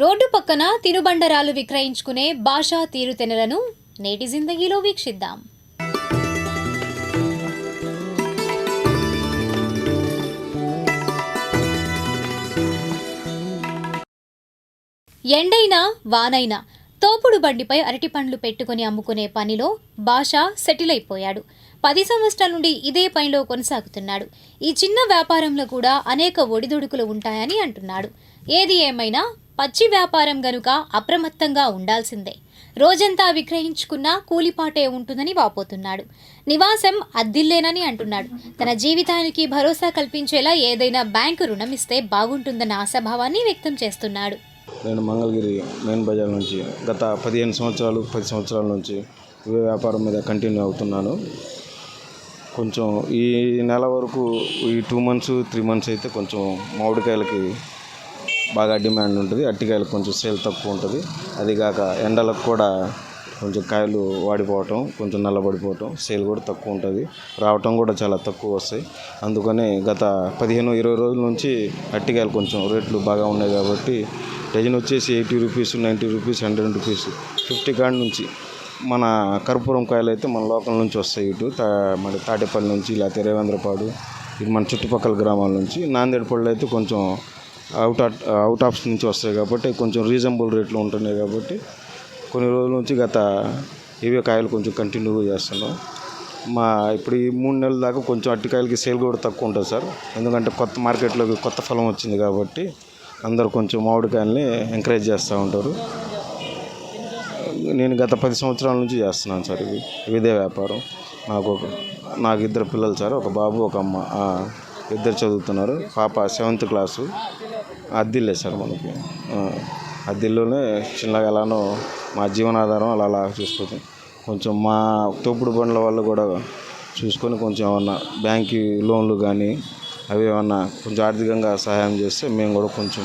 Road పక్కన తినుబండరాలు విక్రయించుకునే భాషా తీరుతెనలను నేటి జిందగీలో వీక్షిద్దాం. ఎండైనా వానైనా తోపుడు బండిపై అరటి పండ్లు పెట్టుకుని అమ్ముకునే పనిలో భాష సెటిల్ అయిపోయాడు. పది సంవత్సరాల నుండి ఇదే పనిలో కొనసాగుతున్నాడు. ఈ చిన్న వ్యాపారంలో కూడా అనేక ఒడిదుడుకులు ఉంటాయని అంటున్నాడు. ఏది ఏమైనా పచ్చి వ్యాపారం గనుక అప్రమత్తంగా ఉండాల్సిందే. రోజంతా విక్రయించుకున్నా కూలిపాటే ఉంటుందని వాపోతున్నాడు. నివాసం అద్దిల్లేనని అంటున్నాడు. తన జీవితానికి భరోసా కల్పించేలా ఏదైనా బ్యాంకు రుణం ఇస్తే బాగుంటుందన్న ఆశాభావాన్ని వ్యక్తం చేస్తున్నాడు. నేను మంగళగిరి మెయిన్ బజార్ నుంచి గత పదిహేను సంవత్సరాలు పది సంవత్సరాల నుంచి వ్యాపారం మీద కంటిన్యూ అవుతున్నాను. కొంచెం ఈ నెల వరకు ఈ టూ మంత్స్ త్రీ మంత్స్ అయితే కొంచెం మామిడికాయలకి బాగా డిమాండ్ ఉంటుంది. అరటికాయలు కొంచెం సేల్ తక్కువ ఉంటుంది. అది కాక ఎండలకు కూడా కొంచెం కాయలు వాడిపోవటం కొంచెం నల్లబడిపోవటం సేల్ కూడా తక్కువ ఉంటుంది. రావటం కూడా చాలా తక్కువ వస్తాయి. అందుకని గత పదిహేను ఇరవై రోజుల నుంచి అట్టికాయలు కొంచెం రేట్లు బాగా ఉన్నాయి కాబట్టి డజన్ వచ్చేసి eighty rupees ninety rupees hundred rupees fifty కాడి నుంచి మన కర్పూరం కాయలు అయితే మన లోకల్ నుంచి వస్తాయి ఇటు. తా మరి తాటేపల్లి నుంచి లేకపోతే రేవేంద్రపాడు ఇది మన చుట్టుపక్కల గ్రామాల నుంచి. నాందేడ్ పళ్ళు అయితే కొంచెం అవుట్ ఆఫ్ అవుట్ ఆఫ్ నుంచి వస్తాయి కాబట్టి కొంచెం రీజనబుల్ రేట్లో ఉంటున్నాయి కాబట్టి కొన్ని రోజుల నుంచి గత ఇవే కాయలు కొంచెం కంటిన్యూగా చేస్తున్నాం. మా ఇప్పుడు ఈ మూడు నెలల దాకా కొంచెం అట్టికాయలకి సేల్ కూడా తక్కువ ఉంటుంది సార్. ఎందుకంటే కొత్త మార్కెట్లోకి కొత్త ఫలం వచ్చింది కాబట్టి అందరూ కొంచెం మామిడికాయల్ని ఎంకరేజ్ చేస్తూ ఉంటారు. నేను గత పది సంవత్సరాల నుంచి చేస్తున్నాను సార్ ఇవి. ఇదే వ్యాపారం. నాకు ఒక నాకు ఇద్దరు పిల్లలు సార్ ఒక బాబు ఒక అమ్మ. ఇద్దరు చదువుతున్నారు. పాప సెవెంత్ క్లాసు. అద్దిల్లే సార్ మనకి. అద్దిల్లోనే చిన్నగా ఎలానో మా జీవనాధారం అలా అలా చూసుకుంటాం కొంచెం మా తోపుడు బండ్ల వాళ్ళు కూడా చూసుకొని కొంచెం ఏమన్నా బ్యాంక్ లోన్లు కానీ అవి ఏమన్నా కొంచెం ఆర్థికంగా సహాయం చేస్తే మేము కూడా కొంచెం